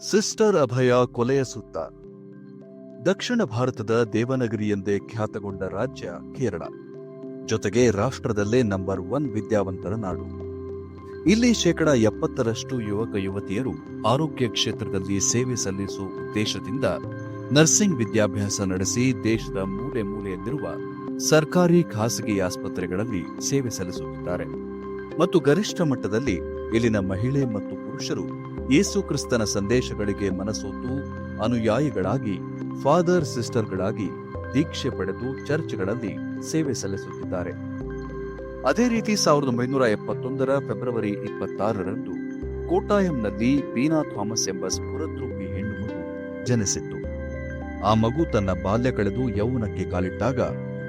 Sister ಅಭಯ ಕೊಲೆಯ ಸುತ್ತ. ದಕ್ಷಿಣ ಭಾರತದ ದೇವನಗರಿ ಎಂದೇ ಖ್ಯಾತಗೊಂಡ ರಾಜ್ಯ ಕೇರಳ. ಜೊತೆಗೆ ರಾಷ್ಟ್ರದಲ್ಲೇ ನಂಬರ್ ಒನ್ ವಿದ್ಯಾವಂತರ ನಾಡು. ಇಲ್ಲಿ ಶೇಕಡ ಎಪ್ಪತ್ತರಷ್ಟು ಯುವಕ ಯುವತಿಯರು ಆರೋಗ್ಯ ಕ್ಷೇತ್ರದಲ್ಲಿ ಸೇವೆ ಸಲ್ಲಿಸುವ ಉದ್ದೇಶದಿಂದ ನರ್ಸಿಂಗ್ ವಿದ್ಯಾಭ್ಯಾಸ ನಡೆಸಿ ದೇಶದ ಮೂಲೆ ಮೂಲೆಯಲ್ಲಿರುವ ಸರ್ಕಾರಿ ಖಾಸಗಿ ಆಸ್ಪತ್ರೆಗಳಲ್ಲಿ ಸೇವೆ ಸಲ್ಲಿಸುತ್ತಿದ್ದಾರೆ. ಮತ್ತು ಗರಿಷ್ಠ ಮಟ್ಟದಲ್ಲಿ ಇಲ್ಲಿನ ಮಹಿಳೆ ಮತ್ತು ಪುರುಷರು ಯೇಸು ಕ್ರಿಸ್ತನ ಸಂದೇಶಗಳಿಗೆ ಮನಸೋತು, ಅನುಯಾಯಿಗಳಾಗಿ, ಫಾದರ್ ಸಿಸ್ಟರ್ಗಳಾಗಿ ದೀಕ್ಷೆ ಪಡೆದು ಚರ್ಚ್ಗಳಲ್ಲಿ ಸೇವೆ ಸಲ್ಲಿಸುತ್ತಿದ್ದಾರೆ. ಅದೇ ರೀತಿ ಸಾವಿರದ ಒಂಬೈನೂರ ಎಪ್ಪತ್ತೊಂದರ ಫೆಬ್ರವರಿ ಇಪ್ಪತ್ತಾರರಂದು ಕೋಟಾಯಂನಲ್ಲಿ ಬೀನಾ ಥಾಮಸ್ ಎಂಬ ಸ್ಫುರದ್ರೂಪಿ ಹೆಣ್ಣು ಮಗು ಜನಿಸಿತ್ತು. ಆ ಮಗು ತನ್ನ ಬಾಲ್ಯ ಕಳೆದು ಯೌವನಕ್ಕೆ ಕಾಲಿಟ್ಟಾಗ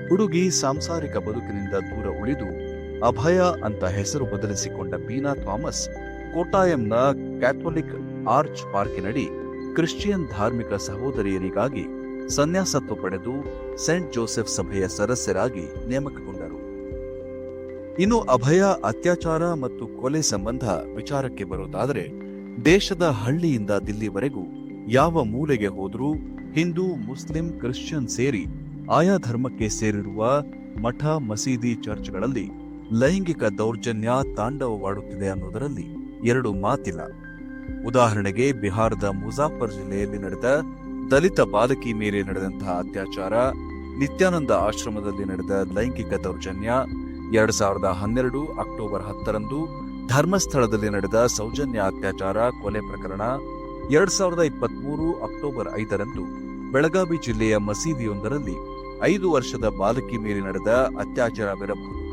ಹುಡುಗಿ ಸಾಂಸಾರಿಕ ಬದುಕಿನಿಂದ ದೂರ ಉಳಿದು, ಅಭಯ ಅಂತ ಹೆಸರು ಬದಲಿಸಿಕೊಂಡ ಬೀನಾ ಥಾಮಸ್ ಕೋಟಾಯಂನ ಕ್ಯಾಥೋಲಿಕ್ ಆರ್ಚ್ ಪಾರ್ಕಿನಡಿ ಕ್ರಿಶ್ಚಿಯನ್ ಧಾರ್ಮಿಕ ಸಹೋದರಿಯರಿಗಾಗಿ ಸನ್ಯಾಸತ್ವ ಪಡೆದು ಸೆಂಟ್ ಜೋಸೆಫ್ ಸಭೆಯ ಸದಸ್ಯರಾಗಿ ನೇಮಕಗೊಂಡರು. ಇನ್ನು ಅಭಯ, ಅತ್ಯಾಚಾರ ಮತ್ತು ಕೊಲೆ ಸಂಬಂಧ ವಿಚಾರಕ್ಕೆ ಬರುವುದಾದರೆ ದೇಶದ ಹಳ್ಳಿಯಿಂದ ದಿಲ್ಲಿವರೆಗೂ ಯಾವ ಮೂಲೆಗೆ ಹೋದರೂ ಹಿಂದೂ, ಮುಸ್ಲಿಂ, ಕ್ರಿಶ್ಚಿಯನ್ ಸೇರಿ ಆಯಾ ಧರ್ಮಕ್ಕೆ ಸೇರಿರುವ ಮಠ, ಮಸೀದಿ, ಚರ್ಚ್ಗಳಲ್ಲಿ ಲೈಂಗಿಕ ದೌರ್ಜನ್ಯ, ತಾಂಡವವಾಡುತ್ತಿದೆ ಅನ್ನೋದರಲ್ಲಿ ಎರಡು ಮಾತಿಲ್ಲ. ಉದಾಹರಣೆಗೆ ಬಿಹಾರದ ಮುಜಾಫರ್ ಜಿಲ್ಲೆಯಲ್ಲಿ ನಡೆದ ದಲಿತ ಬಾಲಕಿ ಮೇಲೆ ನಡೆದಂತಹ ಅತ್ಯಾಚಾರ, ನಿತ್ಯಾನಂದ ಆಶ್ರಮದಲ್ಲಿ ನಡೆದ ಲೈಂಗಿಕ ದೌರ್ಜನ್ಯ, ಎರಡ್ ಸಾವಿರದ ಹನ್ನೆರಡು ಅಕ್ಟೋಬರ್ ಹತ್ತರಂದು ಧರ್ಮಸ್ಥಳದಲ್ಲಿ ನಡೆದ ಸೌಜನ್ಯ ಅತ್ಯಾಚಾರ ಕೊಲೆ ಪ್ರಕರಣ, ಎರಡ್ ಸಾವಿರದ ಇಪ್ಪತ್ಮೂರು ಅಕ್ಟೋಬರ್ ಐದರಂದು ಬೆಳಗಾವಿ ಜಿಲ್ಲೆಯ ಮಸೀದಿಯೊಂದರಲ್ಲಿ ಐದು ವರ್ಷದ ಬಾಲಕಿ ಮೇಲೆ ನಡೆದ ಅತ್ಯಾಚಾರವಿರಬಹುದು.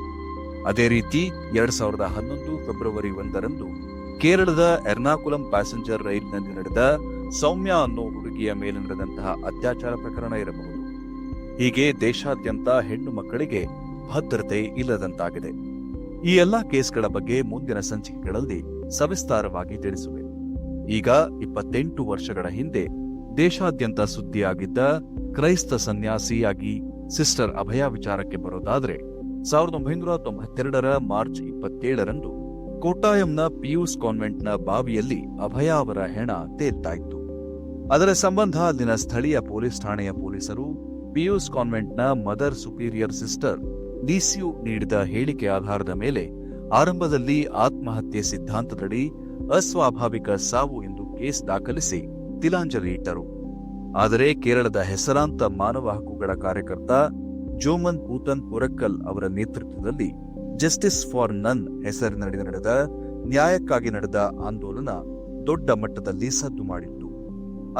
ಅದೇ ರೀತಿ ಎರಡ್ ಸಾವಿರದ ಹನ್ನೊಂದು ಫೆಬ್ರವರಿ ಒಂದರಂದು ಕೇರಳದ ಎರ್ನಾಕುಲಂ ಪ್ಯಾಸೆಂಜರ್ ರೈಲ್ನಲ್ಲಿ ನಡೆದ ಸೌಮ್ಯ ಅನ್ನೋ ಹುಡುಗಿಯ ಮೇಲೆ ನಡೆದಂತಹ ಅತ್ಯಾಚಾರ ಪ್ರಕರಣ ಇರಬಹುದು. ಹೀಗೆ ದೇಶಾದ್ಯಂತ ಹೆಣ್ಣು ಮಕ್ಕಳಿಗೆ ಭದ್ರತೆ ಇಲ್ಲದಂತಾಗಿದೆ. ಈ ಎಲ್ಲಾ ಕೇಸ್ಗಳ ಬಗ್ಗೆ ಮುಂದಿನ ಸಂಚಿಕೆಗಳಲ್ಲಿ ಸವಿಸ್ತಾರವಾಗಿ ತಿಳಿಸುವೆ. ಈಗ ಇಪ್ಪತ್ತೆಂಟು ವರ್ಷಗಳ ಹಿಂದೆ ದೇಶಾದ್ಯಂತ ಸುದ್ದಿಯಾಗಿದ್ದ ಕ್ರೈಸ್ತ ಸನ್ಯಾಸಿಯಾಗಿ ಸಿಸ್ಟರ್ ಅಭಯ ವಿಚಾರಕ್ಕೆ ಬರೋದಾದ್ರೆ ಸಾವಿರದ ಒಂಬೈನೂರ ತೊಂಬತ್ತೆರಡರ ಮಾರ್ಚ್ ಇಪ್ಪತ್ತೇಳರಂದು ಕೋಟಾಯಂನ ಪಿಯೂಸ್ ಕಾನ್ವೆಂಟ್ನ ಬಾವಿಯಲ್ಲಿ ಅಭಯ ಅವರ ಹೆಣ ತೇತ್ತಾಯಿತು ಅದರ ಸಂಬಂಧ ಅಲ್ಲಿನ ಸ್ಥಳೀಯ ಪೊಲೀಸ್ ಠಾಣೆಯ ಪೊಲೀಸರು, ಪಿಯೂಸ್ ಕಾನ್ವೆಂಟ್ನ ಮದರ್ ಸುಪೀರಿಯರ್ ಸಿಸ್ಟರ್ ಡಿಸಿಯು ನೀಡಿದ ಹೇಳಿಕೆ ಆಧಾರದ ಮೇಲೆ ಆರಂಭದಲ್ಲಿ ಆತ್ಮಹತ್ಯೆ ಸಿದ್ಧಾಂತದಡಿ ಅಸ್ವಾಭಾವಿಕ ಸಾವು ಎಂದು ಕೇಸ್ ದಾಖಲಿಸಿ ತಿಲಾಂಜಲಿ ಇಟ್ಟರು. ಆದರೆ ಕೇರಳದ ಹೆಸರಾಂತ ಮಾನವ ಹಕ್ಕುಗಳ ಕಾರ್ಯಕರ್ತ ಜೋಮನ್ ಪೂತನ್ ಪುರಕ್ಕಲ್ ಅವರ ನೇತೃತ್ವದಲ್ಲಿ ಜಸ್ಟಿಸ್ ಫಾರ್ ನನ್ ಹೆಸರಿನಡಿ ನಡೆದ ನ್ಯಾಯಕ್ಕಾಗಿ ನಡೆದ ಆಂದೋಲನ ದೊಡ್ಡ ಮಟ್ಟದಲ್ಲಿ ಸದ್ದು ಮಾಡಿತ್ತು.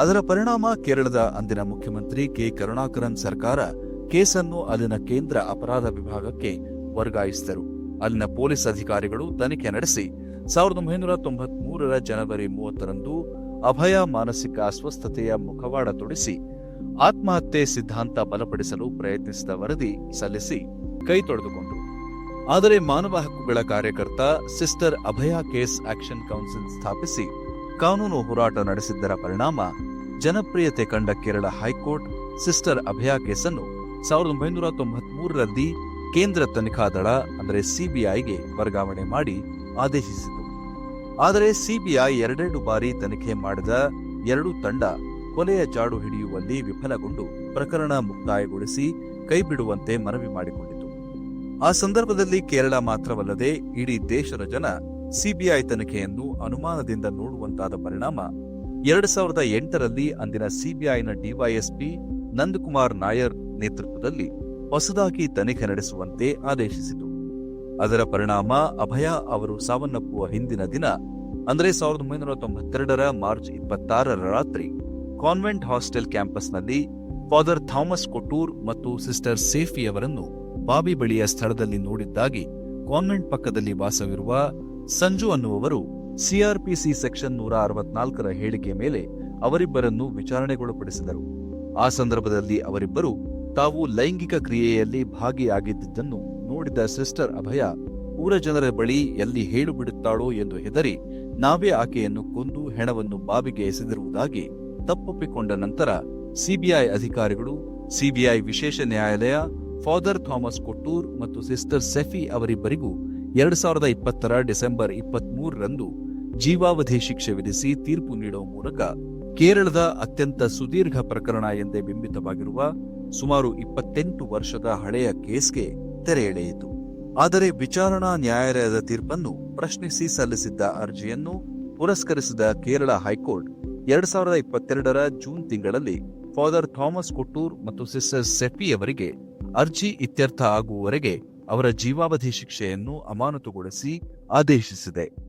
ಅದರ ಪರಿಣಾಮ ಕೇರಳದ ಅಂದಿನ ಮುಖ್ಯಮಂತ್ರಿ ಕೆ ಕರುಣಾಕರನ್ ಸರ್ಕಾರ ಕೇಸನ್ನು ಅಲ್ಲಿನ ಕೇಂದ್ರ ಅಪರಾಧ ವಿಭಾಗಕ್ಕೆ ವರ್ಗಾಯಿಸಿದರು. ಅಲ್ಲಿನ ಪೊಲೀಸ್ ಅಧಿಕಾರಿಗಳು ತನಿಖೆ ನಡೆಸಿ ಸಾವಿರದ ಒಂಬೈನೂರ ತೊಂಬತ್ ಮೂರರ ಜನವರಿ ಮೂವತ್ತರಂದು ಅಭಯ ಮಾನಸಿಕ ಅಸ್ವಸ್ಥತೆಯ ಮುಖವಾಡ ತೊಡಿಸಿ ಆತ್ಮಹತ್ಯೆ ಸಿದ್ಧಾಂತ ಬಲಪಡಿಸಲು ಪ್ರಯತ್ನಿಸಿದ ವರದಿ ಸಲ್ಲಿಸಿ ಕೈ ತೊಳೆದುಕೊಂಡರು. ಆದರೆ ಮಾನವ ಹಕ್ಕುಗಳ ಕಾರ್ಯಕರ್ತ sister Abhaya case action council ಸ್ಥಾಪಿಸಿ ಕಾನೂನು ಹೋರಾಟ ನಡೆಸಿದ್ದರ ಪರಿಣಾಮ ಜನಪ್ರಿಯತೆ ಕಂಡ ಕೇರಳ ಹೈಕೋರ್ಟ್ ಸಿಸ್ಟರ್ ಅಭಯ ಕೇಸನ್ನು ಸಾವಿರದ ಒಂಬೈನೂರ ತೊಂಬತ್ ಮೂರರಲ್ಲಿ ಕೇಂದ್ರ ತನಿಖಾ ದಳ, ಅಂದರೆ ಸಿಬಿಐಗೆ ವರ್ಗಾವಣೆ ಮಾಡಿ ಆದೇಶಿಸಿತು. ಆದರೆ ಸಿಬಿಐ ಎರಡೆರಡು ಬಾರಿ ತನಿಖೆ ಮಾಡಿದ ಎರಡು ತಂಡ ಕೊಲೆಯ ಜಾಡು ಹಿಡಿಯುವಲ್ಲಿ ವಿಫಲಗೊಂಡು ಪ್ರಕರಣ ಮುಕ್ತಾಯಗೊಳಿಸಿ ಕೈಬಿಡುವಂತೆ ಮನವಿ ಮಾಡಿಕೊಂಡಿತು ಆ ಸಂದರ್ಭದಲ್ಲಿ ಕೇರಳ ಮಾತ್ರವಲ್ಲದೆ ಇಡೀ ದೇಶದ ಜನ ಸಿಬಿಐ ತನಿಖೆಯನ್ನು ಅನುಮಾನದಿಂದ ನೋಡುವಂತಾದ ಪರಿಣಾಮ. ಎರಡ್ ಸಾವಿರದ ಎಂಟರಲ್ಲಿ ಅಂದಿನ ಸಿಬಿಐನ ಡಿವೈಎಸ್ಪಿ ನಂದಕುಮಾರ್ ನಾಯರ್ ನೇತೃತ್ವದಲ್ಲಿ ಹೊಸದಾಗಿ ತನಿಖೆ ನಡೆಸುವಂತೆ ಆದೇಶಿಸಿತು. ಅದರ ಪರಿಣಾಮ ಅಭಯ ಅವರು ಸಾವನ್ನಪ್ಪುವ ಹಿಂದಿನ ದಿನ, ಅಂದರೆ ಸಾವಿರದ ಒಂಬೈನೂರ ತೊಂಬತ್ತೆರಡರ ಮಾರ್ಚ್ ಇಪ್ಪತ್ತಾರರ ರಾತ್ರಿ, ಕಾನ್ವೆಂಟ್ ಹಾಸ್ಟೆಲ್ ಕ್ಯಾಂಪಸ್ನಲ್ಲಿ ಫಾದರ್ ಥಾಮಸ್ ಕೊಟೂರ್ ಮತ್ತು ಸಿಸ್ಟರ್ ಸೇಫಿ ಅವರನ್ನು ಬಾಬಿ ಬಳಿಯ ಸ್ಥಳದಲ್ಲಿ ನೋಡಿದ್ದಾಗಿ ಕಾನ್ವೆಂಟ್ ಪಕ್ಕದಲ್ಲಿ ವಾಸವಿರುವ ಸಂಜು ಅನ್ನುವವರು ಸಿಆರ್ಪಿಸಿ ಸೆಕ್ಷನ್ ನೂರ ಅರವತ್ನಾಲ್ಕರ ಹೇಳಿಕೆ ಮೇಲೆ ಅವರಿಬ್ಬರನ್ನು ವಿಚಾರಣೆಗೊಳಪಡಿಸಿದರು. ಆ ಸಂದರ್ಭದಲ್ಲಿ ಅವರಿಬ್ಬರು ತಾವು ಲೈಂಗಿಕ ಕ್ರಿಯೆಯಲ್ಲಿ ಭಾಗಿಯಾಗಿದ್ದನ್ನು ನೋಡಿದ ಸಿಸ್ಟರ್ ಅಭಯ, ಊರ ಜನರ ಬಳಿ ಎಲ್ಲಿ ಹೇಳು ಬಿಡುತ್ತಾಳೋ ಎಂದು ಹೆದರಿ ನಾವೇ ಆಕೆಯನ್ನು ಕೊಂದು ಹೆಣವನ್ನು ಬಾಬಿಗೆ ಎಸೆದಿರುವುದಾಗಿ ತಪ್ಪೊಪ್ಪಿಕೊಂಡ ನಂತರ ಸಿಬಿಐ ಅಧಿಕಾರಿಗಳು ಸಿಬಿಐ ವಿಶೇಷ ನ್ಯಾಯಾಲಯ ಫಾದರ್ ಥಾಮಸ್ ಕೊಟ್ಟೂರ್ ಮತ್ತು ಸಿಸ್ಟರ್ ಸೆಫಿ ಅವರಿಬ್ಬರಿಗೂ ಎರಡು ಸಾವಿರದ ಇಪ್ಪತ್ತರ ಡಿಸೆಂಬರ್ ಇಪ್ಪತ್ತ್ ಮೂರರಂದು ಜೀವಾವಧಿ ಶಿಕ್ಷೆ ವಿಧಿಸಿ ತೀರ್ಪು ನೀಡುವ ಮೂಲಕ ಕೇರಳದ ಅತ್ಯಂತ ಸುದೀರ್ಘ ಪ್ರಕರಣ ಎಂದೇ ಬಿಂಬಿತವಾಗಿರುವ ಸುಮಾರು ಇಪ್ಪತ್ತೆಂಟು ವರ್ಷದ ಹಳೆಯ ಕೇಸ್ಗೆ ತೆರೆ ಎಳೆಯಿತು. ಆದರೆ ವಿಚಾರಣಾ ನ್ಯಾಯಾಲಯದ ತೀರ್ಪನ್ನು ಪ್ರಶ್ನಿಸಿ ಸಲ್ಲಿಸಿದ್ದ ಅರ್ಜಿಯನ್ನು ಪುರಸ್ಕರಿಸಿದ ಕೇರಳ ಹೈಕೋರ್ಟ್ ಎರಡ್ ಸಾವಿರದ ಇಪ್ಪತ್ತೆರಡರ ಜೂನ್ ತಿಂಗಳಲ್ಲಿ ಫಾದರ್ ಥಾಮಸ್ ಕೊಟ್ಟೂರ್ ಮತ್ತು ಸಿಸ್ಟರ್ ಸೆಫಿ ಅವರಿಗೆ ಅರ್ಜಿ ಇತ್ಯರ್ಥ ಆಗುವವರೆಗೆ ಅವರ ಜೀವಾವಧಿ ಶಿಕ್ಷೆಯನ್ನು ಅಮಾನತುಗೊಳಿಸಿ ಆದೇಶಿಸಿದೆ.